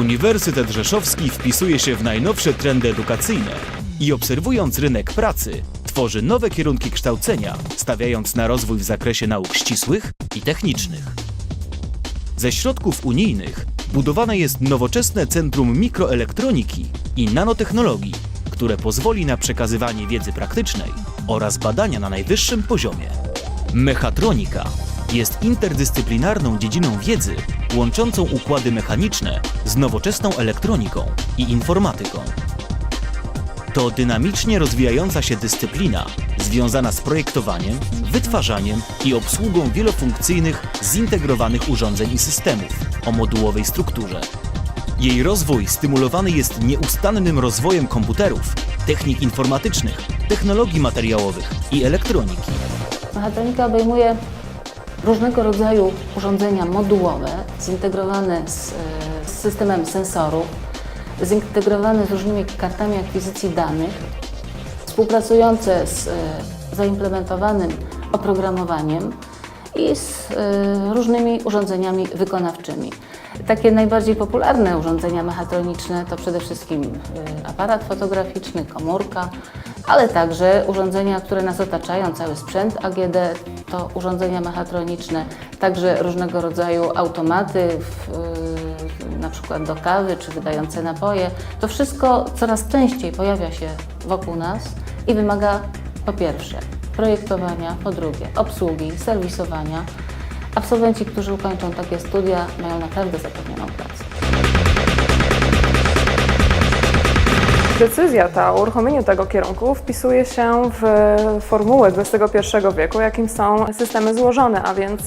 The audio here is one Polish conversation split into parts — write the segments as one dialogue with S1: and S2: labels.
S1: Uniwersytet Rzeszowski wpisuje się w najnowsze trendy edukacyjne i obserwując rynek pracy, tworzy nowe kierunki kształcenia, stawiając na rozwój w zakresie nauk ścisłych i technicznych. Ze środków unijnych budowane jest nowoczesne Centrum Mikroelektroniki i Nanotechnologii, które pozwoli na przekazywanie wiedzy praktycznej oraz badania na najwyższym poziomie. Mechatronika jest interdyscyplinarną dziedziną wiedzy łączącą układy mechaniczne z nowoczesną elektroniką i informatyką. To dynamicznie rozwijająca się dyscyplina związana z projektowaniem, wytwarzaniem i obsługą wielofunkcyjnych, zintegrowanych urządzeń i systemów o modułowej strukturze. Jej rozwój stymulowany jest nieustannym rozwojem komputerów, technik informatycznych, technologii materiałowych i elektroniki.
S2: Mechatronika obejmuje różnego rodzaju urządzenia modułowe, zintegrowane z, e, z systemem sensorów, zintegrowane z różnymi kartami akwizycji danych, współpracujące z e, zaimplementowanym oprogramowaniem i z e, różnymi urządzeniami wykonawczymi. Takie najbardziej popularne urządzenia mechatroniczne to przede wszystkim aparat fotograficzny, komórka, ale także urządzenia, które nas otaczają, cały sprzęt AGD to urządzenia mechatroniczne, także różnego rodzaju automaty, w, e, na przykład do kawy czy wydające napoje. To wszystko coraz częściej pojawia się wokół nas i wymaga po pierwsze projektowania, po drugie obsługi, serwisowania. Absolwenci, którzy ukończą takie studia, mają naprawdę zapewnioną pracę.
S3: Decyzja ta o uruchomieniu tego kierunku wpisuje się w formułę XXI wieku, jakim są systemy złożone, a więc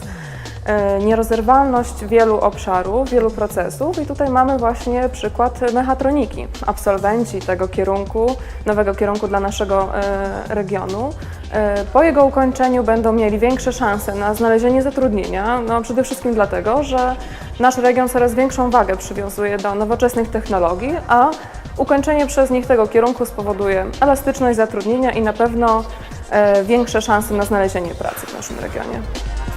S3: e, nierozerwalność wielu obszarów, wielu procesów i tutaj mamy właśnie przykład mechatroniki. Absolwenci tego kierunku, nowego kierunku dla naszego e, regionu, e, po jego ukończeniu będą mieli większe szanse na znalezienie zatrudnienia, no przede wszystkim dlatego, że nasz region coraz większą wagę przywiązuje do nowoczesnych technologii, a Ukończenie przez nich tego kierunku spowoduje elastyczność zatrudnienia i na pewno e, większe szanse na znalezienie pracy w naszym regionie.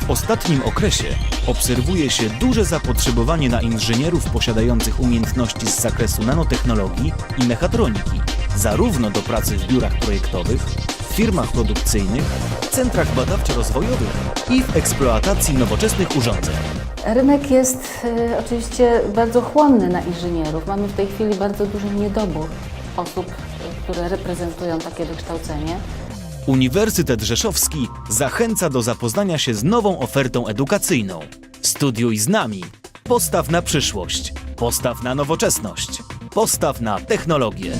S1: W ostatnim okresie obserwuje się duże zapotrzebowanie na inżynierów posiadających umiejętności z zakresu nanotechnologii i mechatroniki, zarówno do pracy w biurach projektowych, firmach produkcyjnych, centrach badawczo-rozwojowych i w eksploatacji nowoczesnych urządzeń.
S2: Rynek jest e, oczywiście bardzo chłonny na inżynierów. Mamy w tej chwili bardzo duży niedobór osób, e, które reprezentują takie wykształcenie.
S1: Uniwersytet Rzeszowski zachęca do zapoznania się z nową ofertą edukacyjną. Studiuj z nami. Postaw na przyszłość. Postaw na nowoczesność. Postaw na technologię.